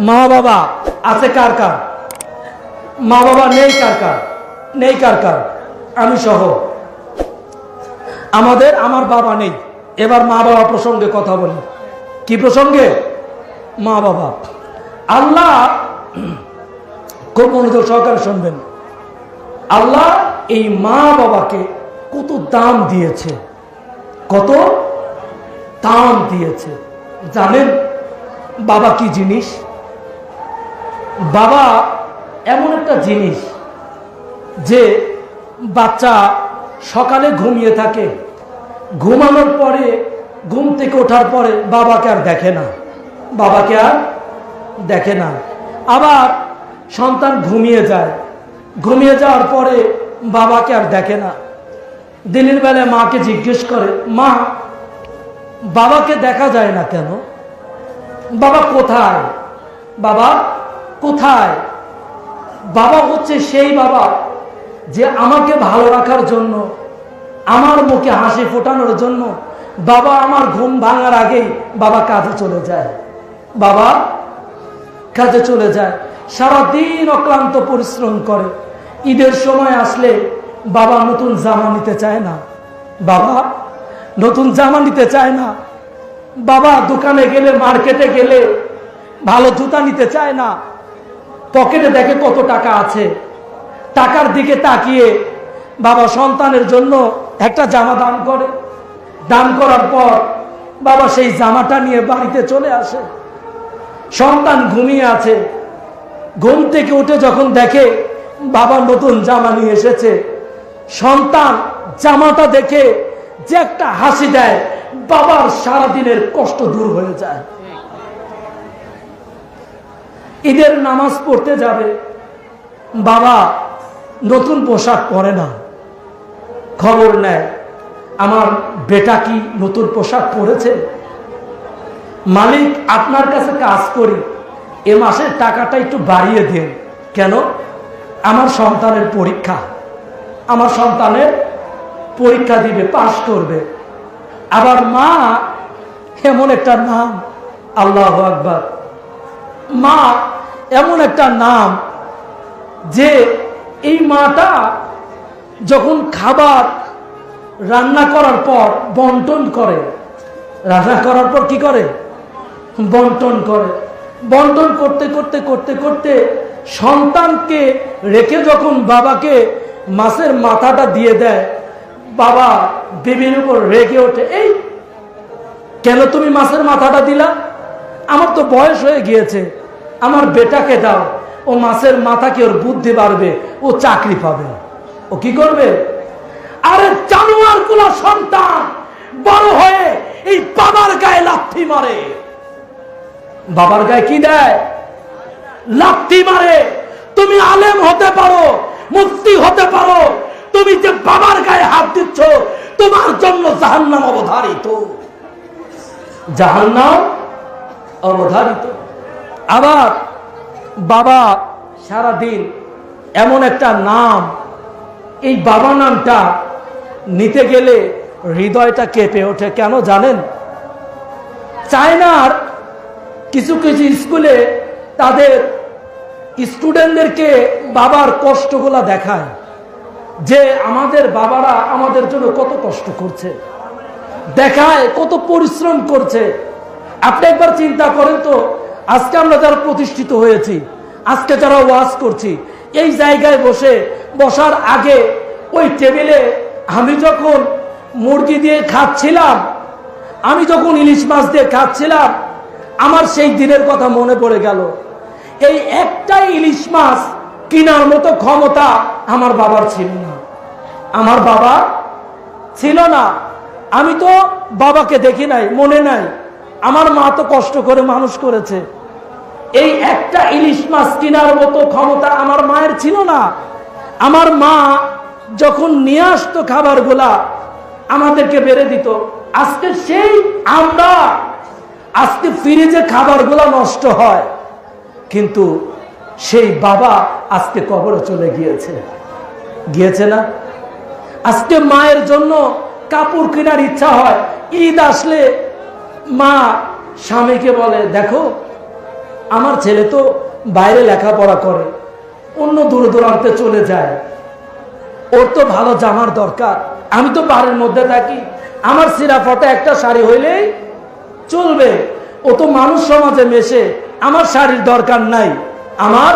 মা বাবা আছে কার কার? মা বাবা নেই কার কার? নেই কার কার? আমি সহ। আমাদের আমার বাবা নেই। এবার মা বাবা প্রসঙ্গে কথা বলি। কি প্রসঙ্গে? মা বাবা আল্লাহ খুব মনোযোগ সহকারে শুনবেন। আল্লাহ এই মা বাবাকে কত দাম দিয়েছে। কত দাম দিয়েছে। জানেন বাবা কি জিনিস? বাবা এমন একটা জিনিস যে বাচ্চা সকালে ঘুমিয়ে থাকে। ঘুমানোর পরে, ঘুম থেকে ওঠার পরে বাবাকে আর দেখে না। বাবাকে আর দেখে না। আবার সন্তান ঘুমিয়ে যায়। ঘুমিয়ে যাওয়ার পরে বাবাকে আর দেখে না। দিনের বেলায় মাকে জিজ্ঞেস করে, মা, বাবাকে দেখা যায় না কেন? বাবা কোথায়? বাবা কোথায়? বাবা হচ্ছে সেই বাবা যে আমাকে ভালো রাখার জন্য, আমার মুখে হাসি ফোটানোর জন্য বাবা আমার ঘুম ভাঙার আগেই বাবা কাজে চলে যায়। বাবা কাজে চলে যায়। সারাদিন অক্লান্ত পরিশ্রম করে। ঈদের সময় আসলে বাবা নতুন জামা নিতে চায় না। বাবা নতুন জামা নিতে চায় না। বাবা দোকানে গেলে, মার্কেটে গেলে ভালো জুতা নিতে চায় না। পকেটে দেখে কত টাকা আছে। টাকার দিকে তাকিয়ে বাবা সন্তানের জন্য একটা জামা দান করে। দান করার পর বাবা সেই জামাটা নিয়ে বাড়িতে চলে আসে। সন্তান ঘুমিয়ে আছে। ঘুম থেকে উঠে যখন দেখে বাবা নতুন জামা নিয়ে এসেছে, সন্তান জামাটা দেখে যে একটা হাসি দেয়, বাবার সারাদিনের কষ্ট দূর হয়ে যায়। ঈদের নামাজ পড়তে যাবে, বাবা নতুন পোশাক পরে না। খবর নেয়, আমার বেটা কি নতুন পোশাক পরেছে? মালিক, আপনার কাছে কাজ করি, এ মাসের টাকাটা একটু বাড়িয়ে দিন। কেন? আমার সন্তানের পরীক্ষা। আমার সন্তানের পরীক্ষা দিবে, পাশ করবে। আবার মা, এমন একটা নাম। আল্লাহ আকবর। মা এমন একটা নাম যে এই মাটা যখন খাবার রান্না করার পর বন্টন করে, রান্না করার পর কি করে? বন্টন করে। বন্টন করতে করতে করতে করতে সন্তানকে রেখে যখন বাবাকে মাছের মাথাটা দিয়ে দেয়, বাবা বেবির উপর রেগে ওঠে, এই, কেন তুমি মাছের মাথাটা দিলা? আমার তো বয়স হয়ে গিয়েছে। আমার বেটাকে দাও। ও মাছের মাথাকে ওর বুদ্ধি বাড়বে? ও চাকরি পাবে। ও কি করবে? আরে জানোয়ারগুলা সন্তান, বড় হয়ে এই বাবার গায়ে লাথি মারে। বাবার গায়ে কি দেয়? লাথি মারে। তুমি আলেম হতে পারো মুক্তি হতে পারো। তুমি যে বাবার গায়ে হাত দিচ্ছ, তোমার জন্য জাহান্নাম অবধারিত। জাহান্নাম অবধারিত। আবার বাবা সারাদিন এমন একটা নাম, এই বাবা নামটা নিতে গেলে হৃদয়টা কেঁপে ওঠে। কেন জানেন? চায়নার কিছু কিছু স্কুলে তাদের স্টুডেন্টদেরকে বাবার কষ্টগুলা দেখায়, যে আমাদের বাবারা আমাদের জন্য কত কষ্ট করছে, দেখায়, কত পরিশ্রম করছে। আপনি একবার চিন্তা করেন তো আজকে আমরা যারা প্রতিষ্ঠিত হয়েছি, আজকে যারা ওয়াজ করছি, এই জায়গায় বসে বসার আগে ওই টেবিলে আমি যখন মুরগি দিয়ে খাচ্ছিলাম, আমি যখন ইলিশ মাছ দিয়ে খাচ্ছিলাম, আমার সেই দিনের কথা মনে পড়ে গেল। এই একটাই ইলিশ মাছ কেনার মতো ক্ষমতা আমার বাবার ছিল না। আমার বাবা ছিল না। আমি তো বাবাকে দেখি নাই, মনে নাই। আমার মা তো কষ্ট করে মানুষ করেছে। এই একটা ইলিশ মাছ কেনার মতো ক্ষমতা আমার মায়ের ছিল না। আমার মা যখন নিয়ে আসতো খাবারগুলা, আমাদেরকে বেড়ে দিত। আজকে সেই আমরা, আজকে ফ্রিজে খাবারগুলা নষ্ট হয়। কিন্তু সেই বাবা আজকে কবরে চলে গিয়েছে। গিয়েছে না? আজকে মায়ের জন্য কাপড় কেনার ইচ্ছা হয়। ঈদ আসলে মা স্বামীকে বলে, দেখো আমার ছেলে তো বাইরে লেখাপড়া করে, অন্য দূর দূরান্তে চলে যায়। ওর তো ভালো জামার দরকার। আমি তো বাড়ির মধ্যে থাকি। আমার সিরা ফটো একটা শাড়ি হইলেই চলবে। ও তো মানুষ সমাজে মেশে। আমার শাড়ির দরকার নাই। আমার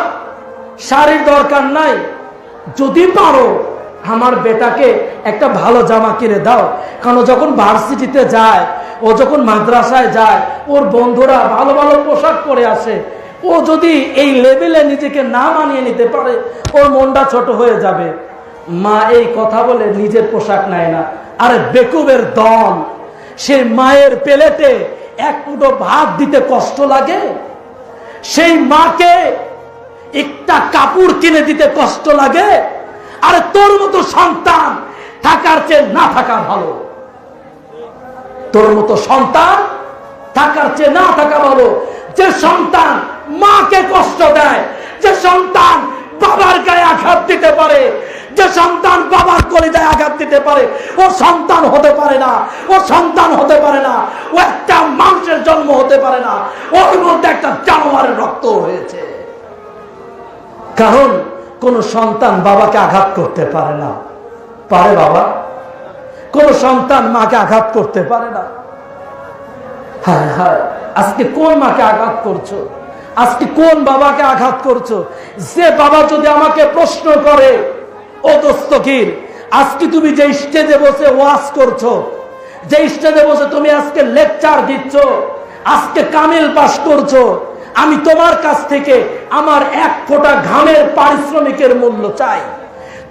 শাড়ির দরকার নাই। যদি পারো আমার বেটাকে একটা ভালো জামা কিনে দাও। কারণ যখন ভার্সিটিতে যায় ও যখন মাদ্রাসায় যায়, ওর বন্ধুরা ভালো ভালো পোশাক পরে আসে। ও যদি এই লেভেলে নিজেকে না মানিয়ে নিতে পারে, ওর মনটা ছোট হয়ে যাবে। মা এই কথা বলে নিজের পোশাক নেয় না। আরে বেকুবের দল সে মায়ের পেলেটে এক মুঠো ভাত দিতে কষ্ট লাগে? সেই মাকে একটা কাপড় কিনে দিতে কষ্ট লাগে? আরে তোর মতো সন্তান থাকার চেয়ে না থাকা ভালো। তোর মতো সন্তান থাকার চেয়ে না থাকা ভালো। যে সন্তান মাকে কষ্ট দেয়, যে সন্তান বাবার গায়ে আঘাত দিতে পারে, যে সন্তান বাবার কলিজায় আঘাত দিতে পারে, ও সন্তান হতে পারে না, ও সন্তান হতে পারে না, ও একটা মানুষের জন্ম হতে পারে না, ওর মধ্যে একটা জানোয়ারের রক্ত হয়েছে। কারণ কোন সন্তান বাবাকে আঘাত করতে পারে না। পারে বাবা? কোন সন্তান মাকে আঘাত করতে পারে না। আজকে কোন মাকে আঘাত করছ? আজকে কোন বাবাকে আঘাত করছ? যে বাবা যদি আমাকে প্রশ্ন করে, ও দস্তকির আজকে তুমি যে স্টেজে বসে ওয়াজ করছ, যে স্টেজে বসে তুমি আজকে লেকচার দিচ্ছ, আজকে কামিল পাশ করছ, আমি তোমার কাছ থেকে আমার এক ফোঁটা ঘামের পারিশ্রমিকের মূল্য চাই।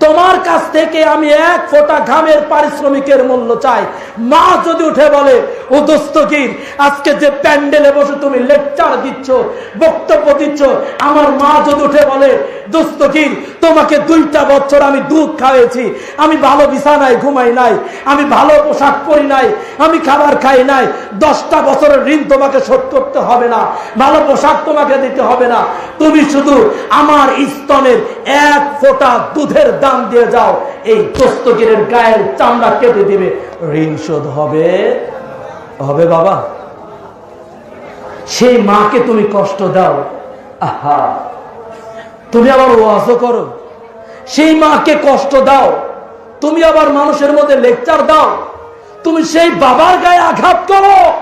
তোমার কাছ থেকে আমি এক ফোটা ঘামের পারিশ্রমিকের মূল্য চাই। মা যদি উঠে বলে ও দোস্তগীর আজকে যে প্যান্ডেলে বসে তুমি লেকচার দিচ্ছ, বক্তব্য দিচ্ছ, আমার মা যদি উঠে বলে দোস্তগীর তোমাকে দুইটা বছর আমি দুধ খাওয়েছি আমি ভালো বিছানায় ঘুমাই নাই, আমি ভালো পোশাক পরি নাই, আমি খাবার খাই নাই, দশটা বছরের ঋণ তোমাকে শোধ করতে হবে না, ভালো পোশাক তোমাকে দিতে হবে না, তুমি শুধু আমার স্তনের এক ফোঁটা দুধের দাম দিয়ে যাও, এই দস্তগিরের গায়ের চামড়া কেটে দিবে, ঋণ শোধ হবে। হবে বাবা। সেই মাকে তুমি কষ্ট দাও। আহা। তুমি আবার ওয়াজও করো। সেই মাকে কষ্ট দাও। তুমি আবার মানুষের মধ্যে লেকচার দাও। তুমি সেই বাবার গায়ে আঘাত করো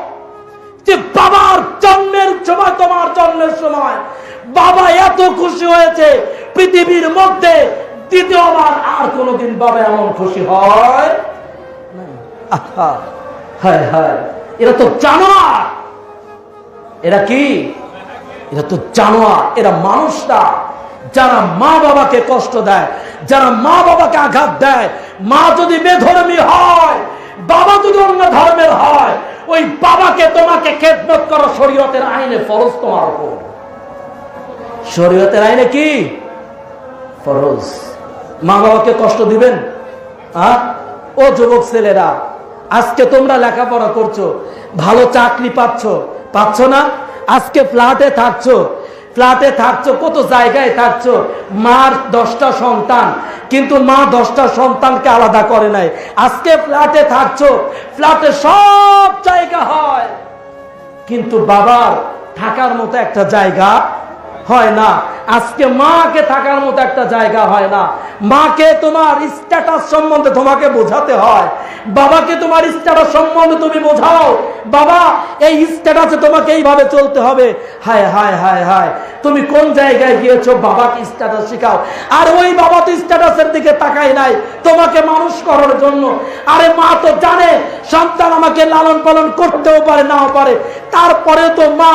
যে বাবার জন্মের সময়, তোমার জন্মের সময় বাবা এত খুশি হয়েছে, পৃথিবীর মধ্যে দ্বিতীয়বার আর কোনোদিন বাবা এমন খুশি হয় হায় হায়। এরা তো জানোয়ার। এরা কি? এরা তো জানোয়ার, এরা মানুষ না যারা মা বাবাকে কষ্ট দেয়, যারা মা বাবাকে আঘাত দেয়, মা যদি বেধর্মী হয়, বাবা যদি অন্য ধর্মের হয়, ওই বাবাকে তোমাকে খেদমত করো, শরীয়তের আইনে ফরজ তোমার উপর। শরীয়তের আইনে কি? ফরজ। মা বাবাকে কষ্ট দিবেন? হ্যাঁ ও যুবক ছেলেরা আজকে তোমরা লেখাপড়া করছ, ভালো চাকরি পাচ্ছ পাচ্ছ না? আজকে ফ্ল্যাটে থাকছো ফ্ল্যাটে থাকছো, কত জায়গায় থাকছো? মার দশটা সন্তান, কিন্তু মা দশটা সন্তানকে আলাদা করে নাই। আজকে ফ্ল্যাটে থাকছো, ফ্ল্যাটে সব জায়গা হয়, কিন্তু বাবার থাকার মতো একটা জায়গা হয় না। আজকে মাকে থাকার মতো একটা জায়গা হয় না। মাকে তোমার স্ট্যাটাস সম্বন্ধে তোমাকে বোঝাতে হয়। বাবাকে তোমার স্ট্যাটাস সম্বন্ধে তুমি বোঝাও। বাবা, এই স্ট্যাটাসে তোমাকে এইভাবে চলতে হবে। হায় হায় হায় হায়, তুমি কোন জায়গায় গিয়েছো? বাবাকে স্ট্যাটাস শেখাও। আর ওই বাবা তো স্ট্যাটাসের দিকে তাকায় নাই, তোমাকে মানুষ করার জন্য। আরে মা তো জানে, সন্তান আমাকে লালন পালন করতেও পারে, নাও পারে। তারপরে তো মা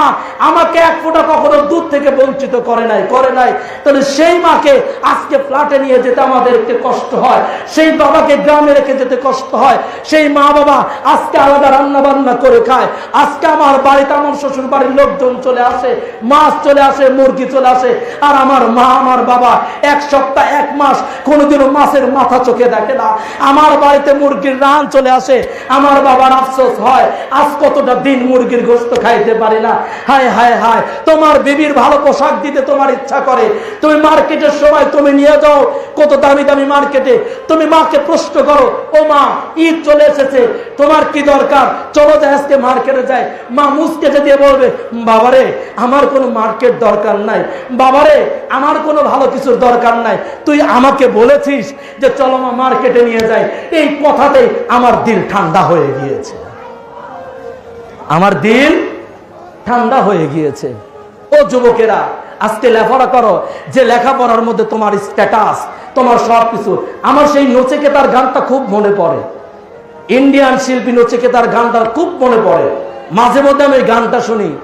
আমাকে এক ফোঁটা কখনো দূর থেকে বঞ্চিত করে নাই করে নাই। তাহলে সেই মাকে আজকে ফ্ল্যাটে নিয়ে যেতে আমাদের একটু কষ্ট হয়। সেই বাবাকে গ্রামে রেখে যেতে কষ্ট হয়। সেই মা বাবা আজকে আলাদা রান্না বান্না করে খায় আজকে আমার বাড়িতে আমার শ্বশুর বাড়ির লোকজন চলে আসে, মাছ চলে আসে, মুরগি চলে আসে, আর আমার মা, আমার বাবা এক সপ্তাহ, এক মাস কোনোদিনও মাছের মাথা চোখে দেখে না। আমার বাড়িতে মুরগির রান চলে আসে, আমার বাবার আফসোস হয়, আজ কতটা দিন মুরগির গোস্ত খাইতে পারি না। হায় হায় হায়, তোমার বিবির ভালো পোশাক দিতে তোমার ইচ্ছা করে। তুমি মার্কেটের সময় তুমি নিয়ে যাও, কত দামি দামি মার্কেটে। তুমি মাকে প্রশ্ন করো, ও মা, ঈদ চলে এসেছে, তোমার কি দরকার? চলো যে আজকে মার্কেটে যায় মা মুসকেটে দিয়ে বলবে, বাবারে, আমার কোনো মার্কেট দরকার নাই। বাবারে, আমার কোনো ভালো কিছুর দরকার নাই। তুই আমাকে বলেছিস যে, চলো মা মার্কেটে নিয়ে যাই। এই কথাতেই আমার দিল ঠান্ডা হয়ে গিয়েছে। আমার দিল ঠান্ডা হয়ে গিয়েছে। ও যুবকেরা, আজকে লেখাপড়া করো। যে লেখাপড়ার মধ্যে তোমার স্ট্যাটাস তোমার সব কিছু আমার সেই নচিকেতার গানটা খুব মনে পড়ে। ইন্ডিয়ান শিল্পী নচিকেতার গানটা খুব মনে পড়ে। মাঝে মধ্যে আমি গানটা শুনি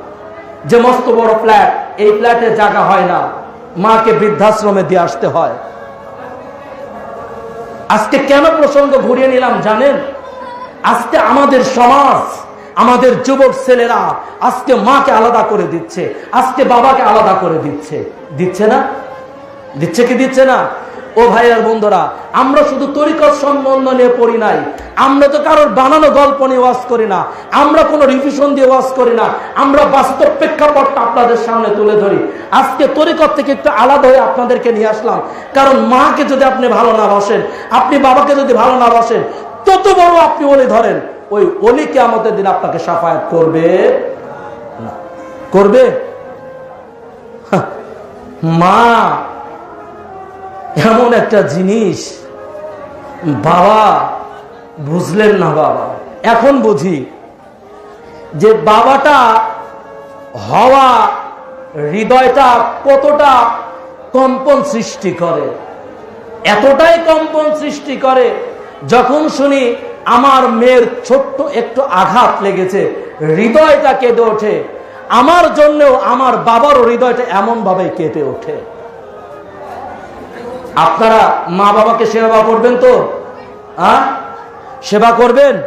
যে মস্ত বড় ফ্ল্যাট এই ফ্ল্যাটে জায়গা হয় না। মাকে বৃদ্ধাশ্রমে দিয়ে আসতে হয়। আজকে কেন প্রসঙ্গ ঘুরিয়ে নিলাম জানেন? আজকে আমাদের সমাজ, আমাদের যুবক ছেলেরা আজকে মাকে আলাদা করে দিচ্ছে, আজকে বাবাকে আলাদা করে দিচ্ছে। দিচ্ছে না? দিচ্ছে কি দিচ্ছে না? ও ভাই আর বন্ধুরা, আমরা শুধু তরিকত সম্বন্ধ নিয়ে পড়ি নাই। আমরা তো কারোর বানানো গল্প নিয়ে ওয়াজ করি না। আমরা কোনো রিভিশন দিয়ে ওয়াজ করি না। আমরা বাস্তব প্রেক্ষাপটটা আপনাদের সামনে তুলে ধরি। আজকে তরিকত থেকে একটু আলাদা হয়ে আপনাদেরকে নিয়ে আসলাম। কারণ মাকে যদি আপনি ভালো না বাসেন, আপনি বাবাকে যদি ভালো না বাসেন, তত বড় আপনি ওলি ধরেন। ওই অলিকে আমাদের দিন আপনাকে সাফায়াত করবে? করবে? মা এমন একটা জিনিস, বাবা বুঝলেন না বাবা। এখন বুঝি যে বাবাটা হওয়া হৃদয়টা কতটা কম্পন সৃষ্টি করে। এতটাই কম্পন সৃষ্টি করে, যখন শুনি আমার মেয়ের ছোট্ট একটু আঘাত লেগেছে, হৃদয়টা কেঁদে ওঠে। আমার জন্যও আমার বাবারও হৃদয়টা এমন ভাবে কেঁপে ওঠে। আপনারা মা বাবাকে সেবা করবেন তো? হ্যাঁ? সেবা করবেন?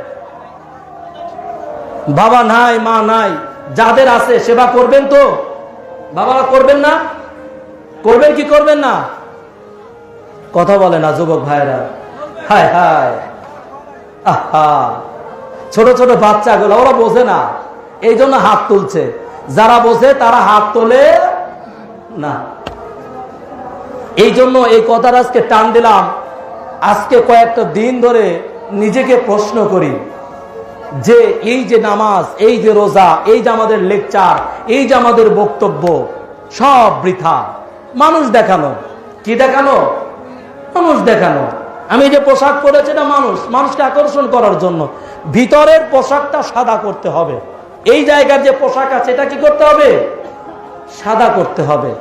বাবা নাই, মা নাই, যাদের আছে সেবা করবেন তো? বাবারা করবেন না? করবেন কি করবেন না? কথা বলে না যুবক ভাইরা হায় হায়। আহা। ছোট ছোট বাচ্চাগুলো, ওরা বোঝে না। এই জন্য হাত তুলছে। যারা বোঝে তারা হাত তোলে না। এই জন্য এই কথাটা আজকে টান দিলাম। আজকে কয়েকটা দিন ধরে নিজেকে প্রশ্ন করি যে এই যে নামাজ, এই যে রোজা, এই যে আমাদের লেকচার, এই যে আমাদের বক্তব্য, সব বৃথা। মানুষ দেখানো। কি দেখানো? মানুষ দেখানো। আমি যে পোশাক পরেছি না মানুষ, মানুষকে আকর্ষণ করার জন্য। ভিতরের পোশাকটা সাদা করতে হবে। এই জায়গার যে পোশাক আছে, এটা কি করতে হবে? সাদা করতে হবে।